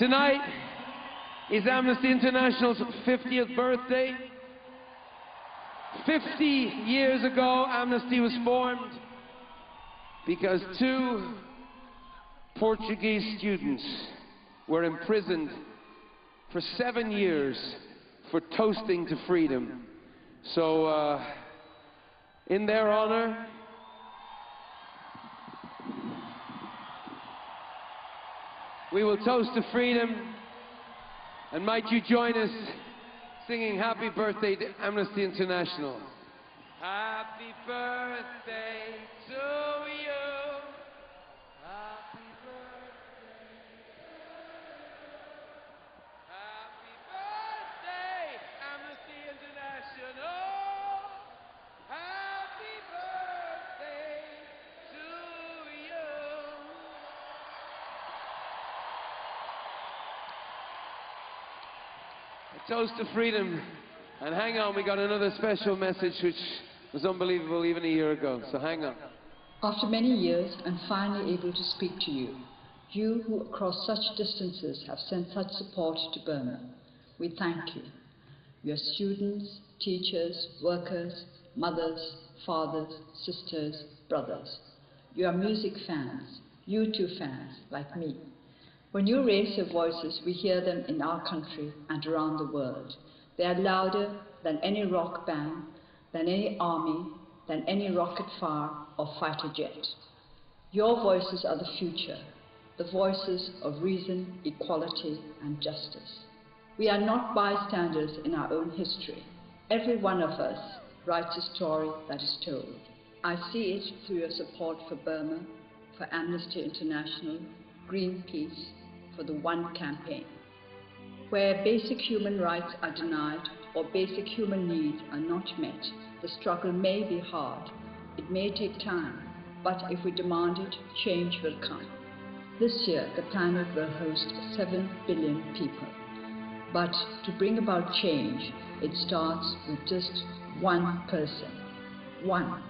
Tonight is Amnesty International's 50th birthday. 50 years ago, Amnesty was formed because two Portuguese students were imprisoned for seven years for toasting to freedom. So, uh, in their honor, we will toast to freedom. And might you join us singing Happy Birthday to Amnesty International? Happy birthday A toast to freedom. And hang on, we got another special message which was unbelievable even a year ago. So hang on. After many years, I'm finally able to speak to you. You who across such distances have sent such support to Burma. We thank you. Your students, teachers, workers, mothers, fathers, sisters, brothers. You are music fans, U2 fans like me. When you raise your voices, we hear them in our country and around the world. They are louder than any rock band, than any army, than any rocket fire or fighter jet. Your voices are the future, the voices of reason, equality, and justice. We are not bystanders in our own history. Every one of us writes a story that is told. I see it through your support for Burma, for Amnesty International, Greenpeace, for the One campaign. Where basic human rights are denied or basic human needs are not met, the struggle may be hard. It may take time, but if we demand it, change will come. This year, the planet will host 7 billion people. But to bring about change, it starts with just one person. One.